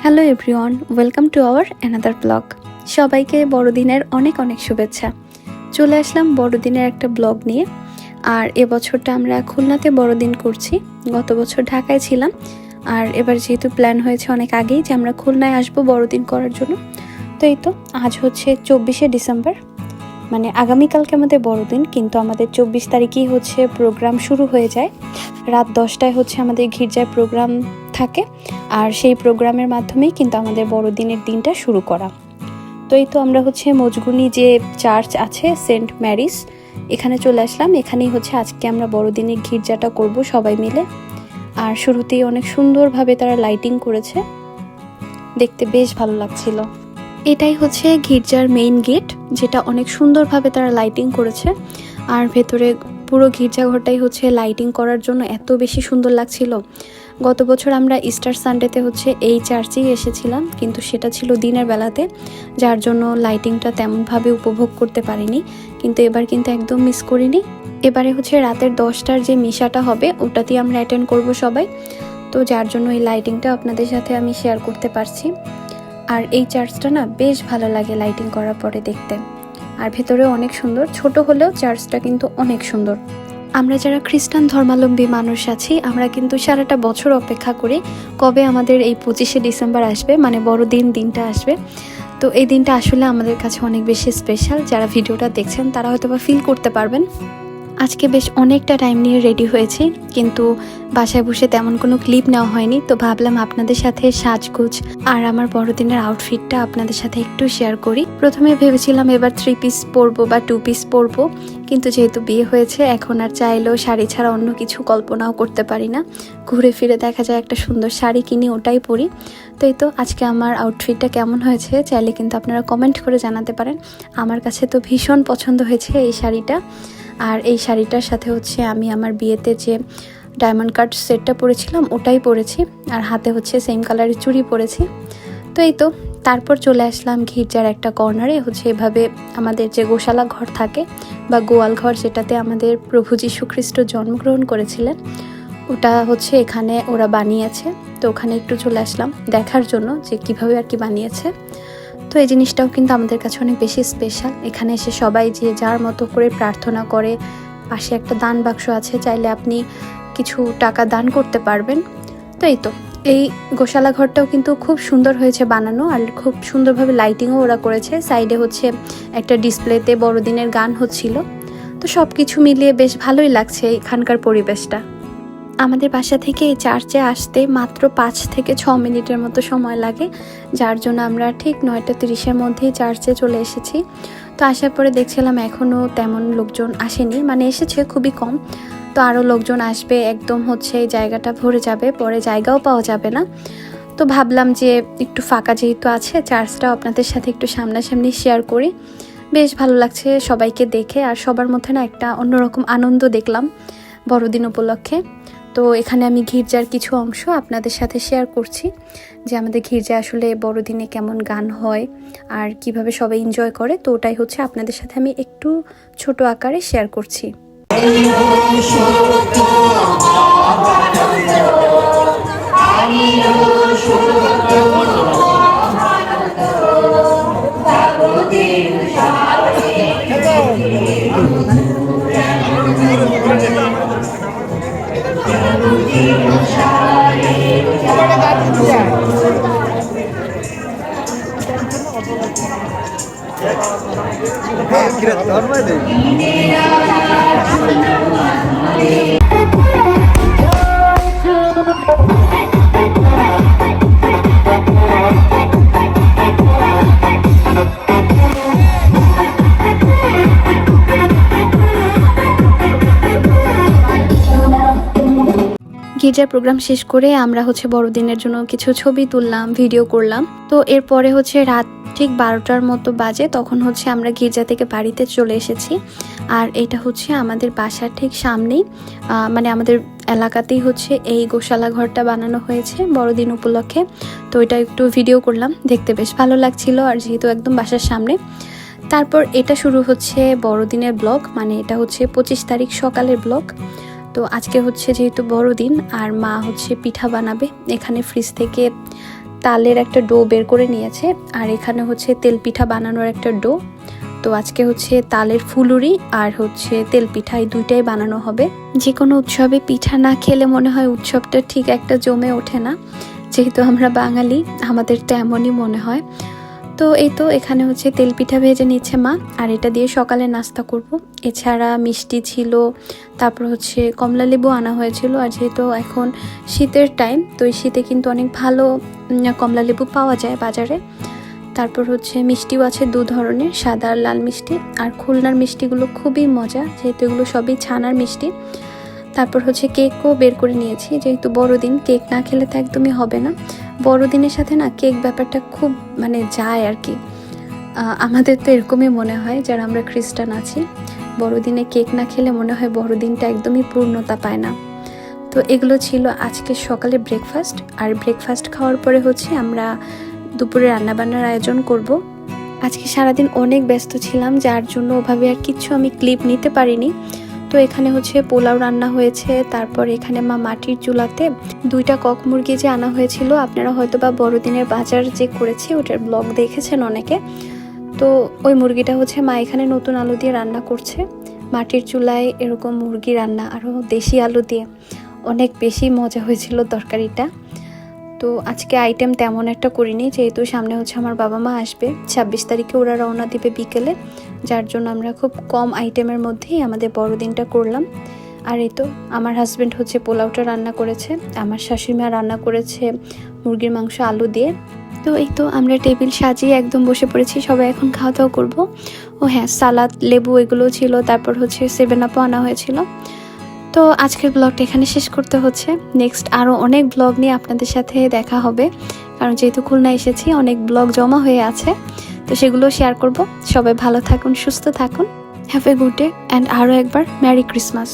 Hello everyone welcome to our another blog সবাইকে বড়দিনের অনেক অনেক শুভেচ্ছা। চলে আসলাম বড়দিনের একটা ব্লগ নিয়ে। আর এবছরটা আমরা খুলনাতে বড়দিন করছি। গত বছর ঢাকায় ছিলাম। আর এবার যেহেতু প্ল্যান হয়েছে অনেক আগেই যে আমরা খুলনায় আসব বড়দিন করার জন্য। তো এই তো, আজ হচ্ছে চব্বিশে ডিসেম্বর। মানে আগামীকালকে আমাদের বড়দিন, কিন্তু আমাদের চব্বিশ তারিখেই হচ্ছে প্রোগ্রাম শুরু হয়ে যায়। রাত দশটায় হচ্ছে আমাদের গির্জায় প্রোগ্রাম থাকে আর সেই প্রোগ্রামের মাধ্যমেই কিন্তু আমাদের বড়দিনের দিনটা শুরু করা। তো এই তো আমরা হচ্ছে মজগুনি যে চার্চ আছে, সেন্ট ম্যারিস, এখানে চলে আসলাম। এখানেই হচ্ছে আজকে আমরা বড়দিনের গির্জাটা করব সবাই মিলে। আর শুরুতেই অনেক সুন্দরভাবে তারা লাইটিং করেছে। দেখতে বেশ ভালো লাগছিল। এটাই হচ্ছে গির্জার মেইন গেট, যেটা অনেক সুন্দরভাবে তারা লাইটিং করেছে। আর ভেতরে পুরো গির্জাঘরটাই হচ্ছে লাইটিং করার জন্য এত বেশি সুন্দর লাগছিল। গত বছর আমরা ইস্টার সানডেতে হচ্ছে এই চার্চেই এসেছিলাম, কিন্তু সেটা ছিল দিনের বেলাতে, যার জন্য লাইটিংটা তেমনভাবে উপভোগ করতে পারিনি, কিন্তু এবার কিন্তু একদম মিস করিনি। এবারে হচ্ছে রাতের দশটার যে মিশাটা হবে, ওটাতেই আমরা অ্যাটেন্ড করব সবাই। তো যার জন্য এই লাইটিংটা আপনাদের সাথে আমি শেয়ার করতে পারছি। আর এই চার্চটা না বেশ ভালো লাগে লাইটিং করার পরে দেখতে। আর ভেতরে অনেক সুন্দর, ছোট হলেও চার্চটা কিন্তু অনেক সুন্দর। আমরা যারা খ্রিস্টান ধর্মাবলম্বী মানুষ আছি, আমরা কিন্তু সারাটা বছর অপেক্ষা করি কবে আমাদের এই পঁচিশে ডিসেম্বর আসবে মানে বড়দিন দিনটা আসবে। তো এই দিনটা আসলে আমাদের কাছে অনেক বেশি স্পেশাল যারা ভিডিওটা দেখছেন, তারা হয়তো বা ফিল করতে পারবেন। আজকে বেশ অনেকটা টাইম নিয়ে রেডি হয়েছি, কিন্তু বাসায় বসে তেমন কোনো ক্লিপ নেওয়া হয়নি। তো ভাবলাম আপনাদের সাথে সাজগুজ আর আমার বড়দিনের আউটফিটটা আপনাদের সাথে একটু শেয়ার করি। প্রথমে ভেবেছিলাম এবার থ্রি পিস পরবো বা টু পিস পরবো। কিন্তু যেহেতু বিয়ে হয়েছে, এখন আর চাইলেও শাড়ি ছাড়া অন্য কিছু কল্পনাও করতে পারি না। ঘুরে ফিরে দেখা যায় একটা সুন্দর শাড়ি কিনি, ওটাই পরি। তো এই তো আজকে আমার আউটফিটটা কেমন হয়েছে, চাইলে কিন্তু আপনারা কমেন্ট করে জানাতে পারেন। আমার কাছে তো ভীষণ পছন্দ হয়েছে এই শাড়িটা। আর এই শাড়িটার সাথে হচ্ছে আমি আমার বিয়েতে যে ডায়মন্ড কাট সেটটা পরেছিলাম, ওটাই পরেছি। আর হাতে হচ্ছে সেম কালারের চুড়ি পরেছি। তো এই তো তারপর চলে আসলাম গির্জার একটা কর্নারে হচ্ছে এভাবে আমাদের যে গোশালা ঘর থাকে বা গোয়াল ঘর যেটাতে আমাদের প্রভু যীশু খ্রিস্ট জন্মগ্রহণ করেছিলেন, ওটা হচ্ছে এখানে ওরা বানিয়েছে। তো ওখানে একটু চলে আসলাম দেখার জন্য যে কীভাবে আর কি বানিয়েছে। তো এই জিনিসটাও কিন্তু আমাদের কাছে অনেক বেশি স্পেশাল এখানে এসে সবাই যে যার মতো করে প্রার্থনা করে, পাশে একটা দান বাক্স আছে, চাইলে আপনি কিছু টাকা দান করতে পারবেন। তো এই তো। এই গোশালা ঘরটাও কিন্তু খুব সুন্দর হয়েছে বানানো আর খুব সুন্দরভাবে লাইটিংও ওরা করেছে। সাইডে হচ্ছে একটা ডিসপ্লেতে বড়দিনের গান হচ্ছিল। তো সব কিছু মিলিয়ে বেশ ভালোই লাগছে এখানকার পরিবেশটা। আমাদের বাসা থেকে এই চার্চে আসতে মাত্র পাঁচ থেকে ছ মিনিটের মতো সময় লাগে, যার জন্য আমরা ঠিক নয়টা তিরিশের মধ্যেই চার্চে চলে এসেছি। তো আসার পরে দেখছিলাম এখনও তেমন লোকজন আসেনি মানে এসেছে খুবই কম। তো আরও লোকজন আসবে, একদম হচ্ছে এই জায়গাটা ভরে যাবে, পরে জায়গাও পাওয়া যাবে না। তো ভাবলাম যে একটু ফাঁকা যেহেতু আছে, চার্চটাও আপনাদের সাথে একটু সামনাসামনি শেয়ার করি। বেশ ভালো লাগছে সবাইকে দেখে, আর সবার মধ্যে না একটা অন্যরকম আনন্দ দেখলাম বড়দিন উপলক্ষে। তো এখানে আমি গির্জার কিছু অংশ আপনাদের সাথে শেয়ার করছি, যে আমাদের গির্জা আসলে বড়দিনে কেমন গান হয় আর কীভাবে সবাই এনজয় করে, তো ওটাই হচ্ছে আপনাদের সাথে আমি একটু ছোট আকারে শেয়ার করছি। হ্যাঁ, ধর্ম গির্জার প্রোগ্রাম শেষ করে আমরা হচ্ছে বড়দিনের জন্য কিছু ছবি তুললাম ভিডিও করলাম। তো এরপরে হচ্ছে রাত ঠিক বারোটার মতো বাজে, তখন হচ্ছে আমরা গির্জা থেকে বাড়িতে চলে এসেছি। আর এটা হচ্ছে আমাদের বাসার ঠিক সামনেই। মানে আমাদের এলাকাতেই হচ্ছে এই গোশালা ঘরটা বানানো হয়েছে বড়দিন উপলক্ষে। তো এটা একটু ভিডিও করলাম, দেখতে বেশ ভালো লাগছিল আর যেহেতু একদম বাসার সামনে। তারপর এটা শুরু হচ্ছে বড়দিনের ব্লগ মানে এটা হচ্ছে পঁচিশ তারিখ সকালের ব্লগ। তো আজকে হচ্ছে যেহেতু বড়দিন, আর মা হচ্ছে পিঠা বানাবে। এখানে ফ্রিজ থেকে তালের একটা ডো বের করে নিয়েছে, আর এখানে হচ্ছে তেল পিঠা বানানোর একটা ডো তো আজকে হচ্ছে তালের ফুলুরি আর হচ্ছে তেল পিঠা, এই দুইটাই বানানো হবে। যে কোনো উৎসবে পিঠা না খেলে মনে হয় উৎসবটা ঠিক একটা জমে ওঠে না। যেহেতু আমরা বাঙালি, আমাদের তো এমনই মনে হয়। তো এই তো এখানে হচ্ছে তেল পিঠা ভেজে নিচ্ছে মা, আর এটা দিয়ে সকালে নাস্তা করব। এছাড়া মিষ্টি ছিল, তারপর হচ্ছে কমলা লেবু আনা হয়েছিল, আর যেহেতু এখন শীতের টাইম তো এই শীতে কিন্তু অনেক ভালো কমলা লেবু পাওয়া যায় বাজারে। তারপর হচ্ছে মিষ্টিও আছে দু ধরনের, সাদা আর লাল মিষ্টি, আর খুলনার মিষ্টিগুলো খুবই মজা, যেহেতু এগুলো সবই ছানার মিষ্টি। তারপর হচ্ছে কেকও বের করে নিয়েছি, যেহেতু বড়দিন, কেক না খেলে তো একদমই হবে না। বড়দিনের সাথে না কেক ব্যাপারটা খুব মানে যায় আর কি। আমাদের তো এরকমই মনে হয় যারা আমরা খ্রিস্টান আছি, বড়দিনে কেক না খেলে মনে হয় বড়দিনটা একদমই পূর্ণতা পায় না। তো এগুলো ছিল আজকে সকালে ব্রেকফাস্ট আর ব্রেকফাস্ট খাওয়ার পরে হচ্ছে আমরা দুপুরে রান্নাবান্নার আয়োজন করব। আজকে সারাদিন অনেক ব্যস্ত ছিলাম, যার জন্য ওভাবে আর কিচ্ছু আমি ক্লিপ নিতে পারিনি। তো এখানে হচ্ছে পোলাও রান্না হয়েছে, তারপর এখানে মা মাটির চুলাতে দুইটা কক মুরগি যে আনা হয়েছিল, আপনারা হয়তো বা বড়দিনের বাজার যে করেছি ওটার ব্লগ দেখেছেন অনেকে। তো ওই মুরগিটা হচ্ছে মা এখানে নতুন আলু দিয়ে রান্না করছে। মাটির চুলায় এরকম মুরগি রান্না আরও দেশি আলু দিয়ে। অনেক বেশি মজা হয়েছিল তরকারিটা। তো আজকে আইটেম তেমন একটা করিনি, যেহেতু সামনে হচ্ছে আমার বাবা মা আসবে। ছাব্বিশ তারিখে ওরা রওনা দিবে বিকেলে, যার জন্য আমরা খুব কম আইটেমের মধ্যেই আমাদের বড়দিনটা করলাম। আর এই তো, আমার হাজব্যান্ড হচ্ছে পোলাওটা রান্না করেছে, আমার শাশুড়িমা রান্না করেছে মুরগির মাংস, আলু দিয়ে। তো এই তো, আমরা টেবিল সাজিয়ে একদম বসে পড়েছি, সবাই এখন খাওয়া দাওয়া করব। ও হ্যাঁ সালাদ, লেবু এগুলো ছিল, তারপর হচ্ছে সেভেন আপও আনা হয়েছিল। তো আজকের ব্লগটা এখানে শেষ করতে হচ্ছে। নেক্সট আরও অনেক ব্লগ নিয়ে আপনাদের সাথে দেখা হবে। কারণ যেহেতু খুলনা এসেছি, অনেক ব্লগ জমা হয়ে আছে। তো সেগুলো শেয়ার করব। সবাই ভালো থাকুন, সুস্থ থাকুন। Have a good day and আরও একবার ম্যারি ক্রিসমাস